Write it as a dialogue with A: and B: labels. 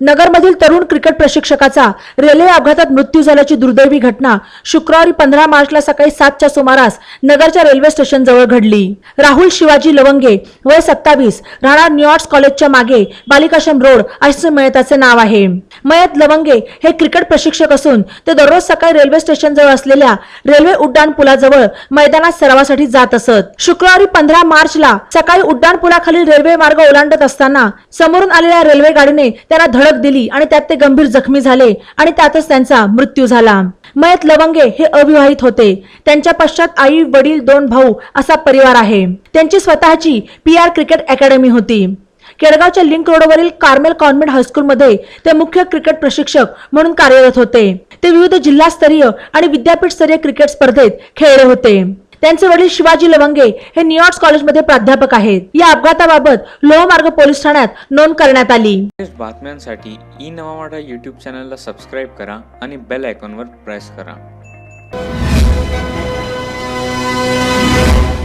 A: नगरमधील तरुण cricket प्रशिक्षकाचा railway अपघातात मृत्यू झाल्याची दुर्दैवी घटना शुक्रवारी पंधरा मार्चला सकाळी सातच्या सुमारास नगरच्या रेल्वे स्टेशन जवळ घडली. राहुल शिवाजी लवंगे वय सत्तावीस राहणार न्यूयॉर्क कॉलेजच्या मागे बालिकाश्रम रोड असे मयताचे नाव आहे. मयत लवंगे हे क्रिकेट प्रशिक्षक असून ते दररोज सकाळी रेल्वे स्टेशन जवळ असलेल्या रेल्वे उड्डाण पुलाजवळ मैदानात सरावासाठी जात असत. शुक्रवारी पंधरा मार्चला सकाळी उड्डाण पुलाखालील रेल्वे मार्ग ओलांडत असताना समोरून आलेल्या रेल्वे गाडीने त्यांना धडक दिली आणि त्यात ते गंभीर जखमी झाले आणि त्यातच त्यांचा मृत्यू झाला. मयत लवंगे हे अविवाहित होते. त्यांच्या पश्चात आई वडील दोन भाऊ असा परिवार आहे. त्यांची स्वतःची पी आर क्रिकेट अकॅडमी होती. केडगावच्या लिंक रोडवरील कार्मेल कॉन्व्हेंट हायस्कूलमध्ये ते मुख्य क्रिकेट प्रशिक्षक म्हणून कार्यरत होते. ते विविध जिल्हास्तरीय आणि विद्यापीठस्तरीय क्रिकेट स्पर्धेत खेळले होते. त्यांचे वडील शिवाजी लवंगे हे न्यूयॉर्क कॉलेजमध्ये प्राध्यापक आहेत. या अपघाताबाबत लोहमार्ग पोलीस ठाण्यात नोंद करण्यात आली.
B: बातम्यांसाठी ई नवामाडा युट्यूब चॅनलला सबस्क्राईब करा आणि बेल आयकॉनवर प्रेस करा.